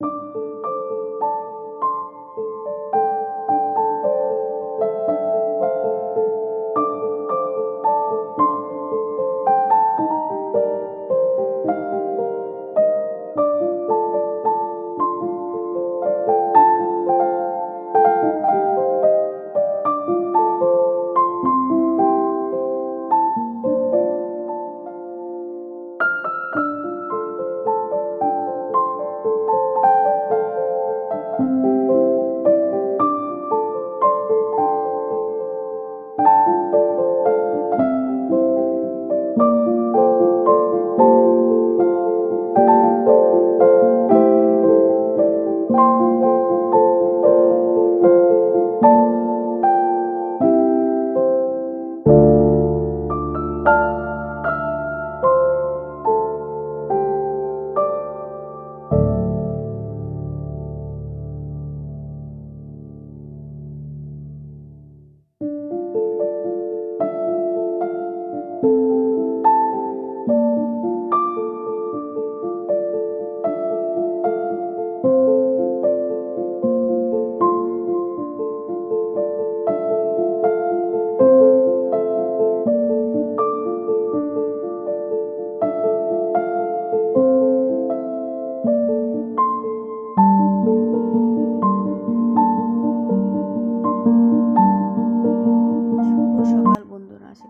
you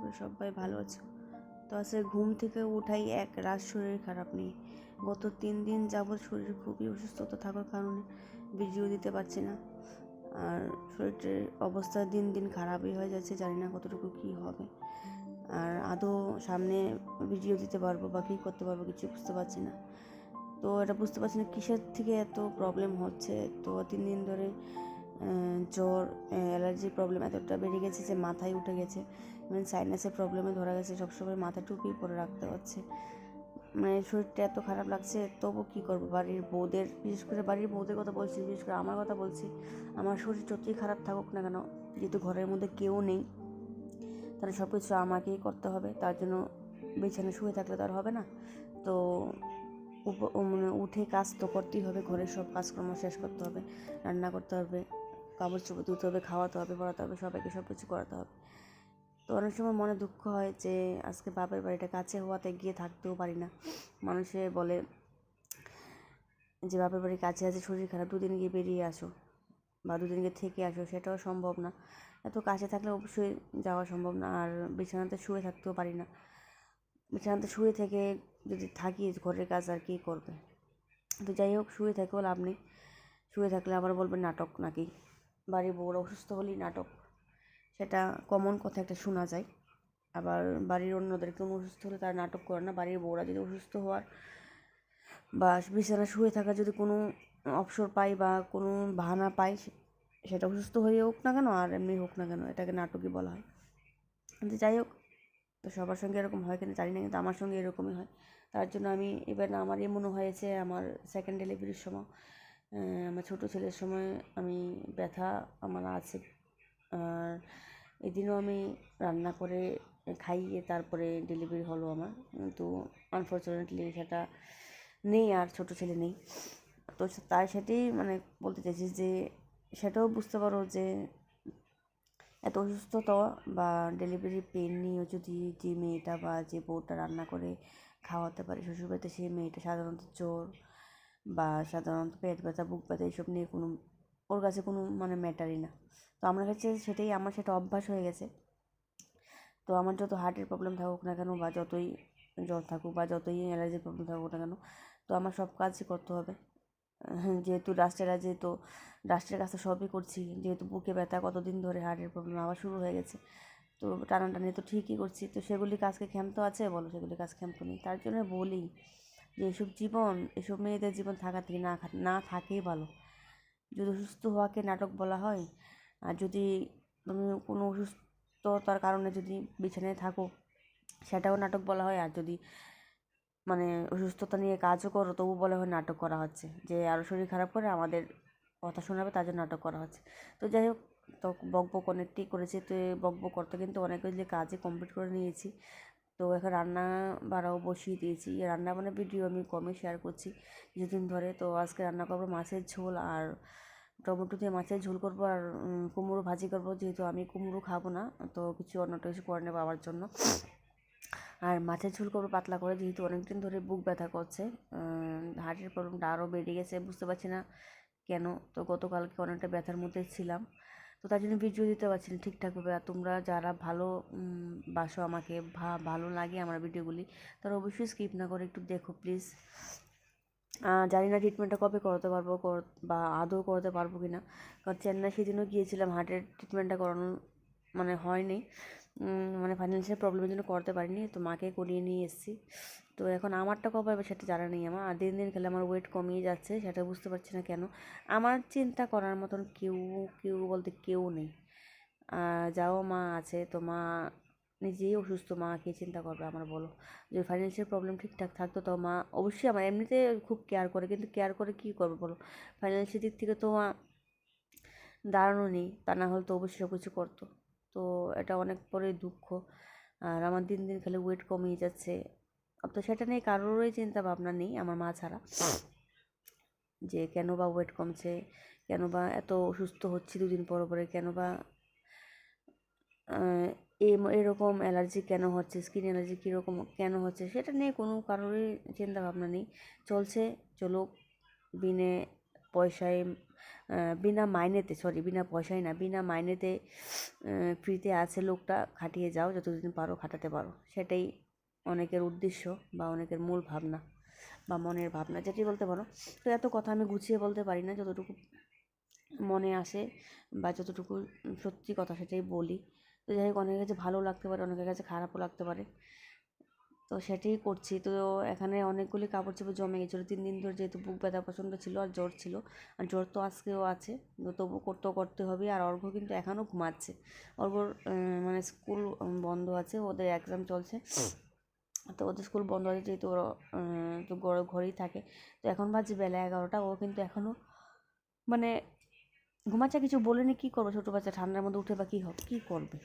করি সবাই ভালো আছো। তো আজকে ঘুম থেকে উঠাই এক, রাত শরীর খারাপ নেই। গত তিন দিন যাবৎ শরীর খুবই অসুস্থতা থাকার কারণে ভিডিও দিতে পারছি না। আর শরীরের অবস্থা দিন দিন খারাপই হয়ে যাচ্ছে, জানি না কতটুকু কী হবে। আর আদৌ সামনে ভিডিও দিতে পারব বা কী করতে পারব কিছু বুঝতে পারছি না। তো এটা বুঝতে পারছি না কিসের থেকে এত প্রবলেম হচ্ছে। তো তিন দিন ধরে জ্বর অ্যালার্জির প্রবলেম এতটা বেড়ে গেছে যে মাথায় উঠে গেছে। মানে সাইনাসের প্রবলেমে ধরা গেছে। সবসময় মাথা টুপি পরে রাখতে হচ্ছে। মানে শরীরটা এত খারাপ লাগছে, তবু কী করব? বাড়ির বউদের, বিশেষ করে বাড়ির বউদের কথা বলছি, বিশেষ করে আমার কথা বলছি, আমার শরীর যতই খারাপ থাকুক না কেন, যেহেতু ঘরের মধ্যে কেউ নেই, তাহলে সব কিছু আমাকেই করতে হবে। তার জন্য বিছানা শুয়ে থাকলে তো আর হবে না। তো মানে উঠে কাজ তো করতেই হবে। ঘরের সব কাজকর্ম শেষ করতে হবে, রান্না করতে হবে। কাপড় চোপড় ধুতে হবে, খাওয়াতে হবে, পড়াতে হবে, সবাইকে সব কিছু করাতে হবে। তো অনেক সময় মনে দুঃখ হয় যে আজকে বাপের বাড়িটা কাছে হওয়াতে গিয়ে থাকতেও পারি না। মানুষে বলে যে বাপের বাড়ি কাছে আছে, শরীর খারাপ, দুদিন গিয়ে বেরিয়ে আসো বা দুদিন গিয়ে থেকে আসো, সেটাও সম্ভব না। এত কাছে থাকলে অবশ্যই যাওয়া সম্ভব না, আর বিছানাতে শুয়ে থাকতেও পারি না। বিছানাতে শুয়ে থেকে যদি থাকি, ঘরের কাজ আর কী করবে? তো যাই হোক, শুয়ে থেকেও লাভ নেই। শুয়ে থাকলে আবার বলবে নাটক নাকি? বাড়ির বউরা অসুস্থ হলেই নাটক। সেটা কমন কথা একটা শোনা যায়। আবার বাড়ির অন্যদের কোনো অসুস্থ হলে তারা নাটক করে না। বাড়ির বউরা যদি অসুস্থ হওয়ার বা বিছানা শুয়ে থাকা যদি কোনো অবসর পাই বা কোনো বাহানা পাই সেটা অসুস্থ হয়ে হোক না কেন আর এমনি হোক না কেন, এটাকে নাটকই বলা হয়। কিন্তু যাই হোক, তো সবার সঙ্গে এরকম হয় কিনা জানি না, কিন্তু আমার সঙ্গে এরকমই হয়। তার জন্য আমি এবার আমার মনে হয়েছে, আমার সেকেন্ড ডেলিভারির সময়। আমার ছোটো ছেলের সময় আমি ব্যথা আমার আছে। আর এদিনও আমি রান্না করে খাইয়ে তারপরে ডেলিভারি হলো আমার। কিন্তু আনফর্চুনেটলি সেটা নেই আর ছোটো ছেলে নেই। তো তাই সেটাই মানে বলতে চাইছি যে সেটাও বুঝতে পারো যে এত অসুস্থতা বা ডেলিভারি পেন নিয়েও যদি যে মেয়েটা বা যে বউটা রান্না করে খাওয়াতে পারে, শ্বশুরবাড়িতে সেই মেয়েটা সাধারণত জ্বর বা সাধারণত পেট ব্যথা বুক ব্যথা এইসব নিয়ে কোনো ওর কাছে কোনো মানে ম্যাটারই না। তো আমার কাছে সেটাই আমার সেটা অভ্যাস হয়ে গেছে। তো আমার যত হার্টের প্রবলেম থাকুক না কেন বা যতই জ্বর থাকুক বা যতই অ্যালার্জির প্রবলেম থাকুক না কেন তো আমার সব কাজই করতে হবে। হ্যাঁ, যেহেতু ডাস্টের যেহেতু ডাস্টের কাছে সবই করছি যেহেতু বুকে ব্যথা কতদিন ধরে হার্টের প্রবলেম আবার শুরু হয়ে গেছে তো টানাটানি তো ঠিকই করছি। তো সেগুলি কাজকে ক্ষান্ত আছে বলো? সেগুলি কাজ ক্ষান্ত নেই। তার জন্য বলি যে এসব জীবন, এসব মেয়েদের জীবন থাকা থেকে না না থাকেই ভালো। যদি অসুস্থ হওয়াকে নাটক বলা হয়, আর যদি তুমি কোনো অসুস্থতার কারণে যদি বিছানায় থাকো, সেটাও নাটক বলা হয়। আর যদি মানে অসুস্থতা নিয়ে কাজও করো, তবু বলা হয় নাটক করা হচ্ছে। যে আরও শরীর খারাপ করে আমাদের কথা শোনাবে, তার জন্য নাটক করা হচ্ছে। তো যাই হোক, তো বক বক অনেকটাই করেছি। তো এই বক বক করতে কিন্তু অনেকগুলি কাজে কমপ্লিট করে নিয়েছি। তো এখন রান্না বাড়াও বসিয়ে দিয়েছি। রান্না বান্না ভিডিও আমি কমই শেয়ার করছি কিছুদিন ধরে। তো আজকে রান্না করব মাছের ঝোল আর টমেটো দিয়ে মাছের ঝোল করব আর কুমড়ো ভাজি করব। যেহেতু আমি কুমড়ো খাব না, তো কিছু অন্যটা কিছু করে নেব আমার জন্য। আর মাছের ঝোল করব পাতলা করে, যেহেতু অনেকদিন ধরে বুক ব্যথা করছে হার্টের প্রবলেমটা আরও বেড়ে গেছে, বুঝতে পারছি না কেন। তো গতকালকে অনেকটা ব্যথার মধ্যে ছিলাম। তো তার জন্য ভিডিও দিতে পারছি না ঠিকঠাকভাবে আর তোমরা যারা ভালো বাসো আমাকে ভালো লাগে আমার ভিডিওগুলি তারা অবশ্যই স্কিপ না করে একটু দেখো প্লিজ জানি না ট্রিটমেন্টটা কবে করাতে পারব বা আদৌ করাতে পারব কি না কারণ চেন্নাই সেদিনও গিয়েছিলাম হার্টের ট্রিটমেন্টটা করানো মানে হয়নি। মানে ফাইন্যান্সিয়াল প্রবলেমের জন্য করতে পারিনি, তো মাকে করিয়ে নিয়ে এসেছি। তো এখন আমারটা কবে হবে সেটা জানা নেই আমার। আর দিন দিন খেলে আমার ওয়েট কমিয়ে যাচ্ছে, সেটা বুঝতে পারছি না কেন। আমার চিন্তা করার মতন কেউ কেউ বলতে কেউ নেই। যাও মা আছে, তো মা নিজেই অসুস্থ, মা কে চিন্তা করবে আমার বলো। যদি ফাইন্যান্সিয়াল প্রবলেম ঠিকঠাক থাকতো তো মা অবশ্যই আমার এমনিতে খুব কেয়ার করে, কিন্তু কেয়ার করে কী করবে বলো? ফাইন্যান্সিয়াল দিক থেকে তো মা দাঁড়ানো নেই, তা না হলে তো অবশ্যই সব কিছু করতো। তো এটা অনেক পরে দুঃখ। আর আমার দিন দিন খালি ওয়েট কমিয়ে যাচ্ছে। তো সেটা নিয়ে কারোরই চিন্তা ভাবনা নেই, আমার মা ছাড়া। যে কেন বা ওয়েট কমছে, কেন বা এত অসুস্থ হচ্ছি দুদিন পর পরে, কেন বা এরকম অ্যালার্জি কেন হচ্ছে স্কিন অ্যালার্জি কীরকম কেন হচ্ছে, সেটা নিয়ে কোনো কারোরই চিন্তা ভাবনা নেই। চলছে, চলুক, বিনে পয়সায় বিনা মাইনেতে সরি বিনা পয়সায় না, বিনা মাইনেতে ফ্রিতে আছে লোকটা, খাটিয়ে যাও, যতদিন পারো খাটাতে পারো, সেটাই অনেকের উদ্দেশ্য বা অনেকের মূল ভাবনা বা মনের ভাবনা যেটি বলতে পারো। তো এত কথা আমি গুছিয়ে বলতে পারি না যতটুকু মনে আসে বা যতটুকু সত্যি কথা সেটাই বলি। তো যাই হোক অনেকের কাছে ভালো লাগতে পারে অনেকের কাছে খারাপও লাগতে পারে। তো সেটাই করছি। তো এখানে অনেকগুলি কাপড় চোপড় জমে গেছিল। তিন দিন ধরে যেহেতু বুক ব্যথা প্রচণ্ড ছিল আর জ্বর ছিল আর জ্বর তো আজকেও আছে। তবু করতেও করতে হবে আর অর্ঘ কিন্তু এখনও ঘুমাচ্ছে। অর্ঘ্যর আহ, মানে স্কুল বন্ধ আছে ওদের এক্সাম চলছে। তো ওদের স্কুল বন্ধ আছে যেহেতু ওরা তো ঘর- ঘরেই থাকে। তো এখন বাজে বেলা এগারোটা, ও কিন্তু এখনও মানে ঘুমাচ্ছে কিছু বলেনি কী করবে? ছোটো বাচ্চা, ঠান্ডার মধ্যে উঠে বা কী হবে, কী করবে?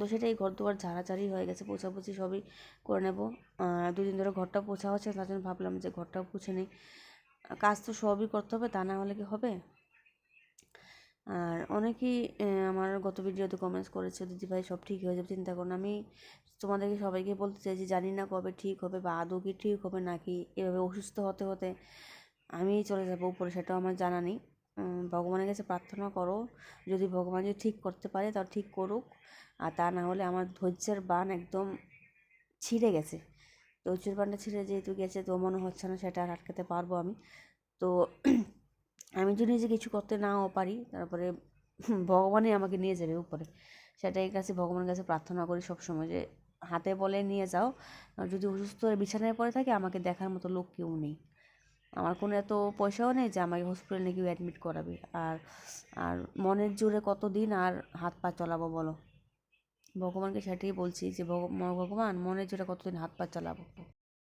তো সেটাই ঘর দুয়ার ঝাড়াঝাড়ি হয়ে গেছে, পোছাপুছি সবই করে নেব। দুদিন ধরে ঘরটা পোছা হচ্ছে, তার জন্য ভাবলাম যে ঘরটাও পুছে নিই। কাজ তো সবই করতে হবে, তা না হলে কি হবে? আর অনেকেই আমার গত ভিডিওতে কমেন্টস করেছে দিদি ভাই সব ঠিক হয়ে যাবে, চিন্তা করুন আমি তোমাদেরকে সবাইকে বলতে চাই যে, জানি না কবে ঠিক হবে বা আদৌ কি ঠিক হবে নাকি এভাবে অসুস্থ হতে হতে আমি চলে যাব উপরে সেটাও আমার জানা নেই। ভগবানের কাছে প্রার্থনা করো, যদি ভগবান যদি ঠিক করতে পারে তাও ঠিক করুক। আর তা না হলে আমার ধৈর্যের বান একদম ছিঁড়ে গেছে। ধৈর্যের বানটা ছিঁড়ে যেহেতু গেছে, তো মনে হচ্ছে না সেটা আর আটকাতে পারব আমি। তো আমি যদি নিজে কিছু করতে নাও পারি, তারপরে ভগবানই আমাকে নিয়ে যাবে উপরে। সেটাই কাছে ভগবানের কাছে প্রার্থনা করি সবসময় যে হাতে বলে নিয়ে যাও। যদি অসুস্থ হয়ে বিছানায় পড়ে থাকে, আমাকে দেখার মতো লোক কেউ নেই। আমার কোনো এত পয়সাও নেই যে আমাকে হসপিটালে কেউ অ্যাডমিট করাবে। আর আর মনের জোরে কতদিন আর হাত পা চলাবো বলো? ভগবানকে সেটাই বলছি যে, ভগ- ভগবান মনের জোরে কতদিন হাত পা চালাবো?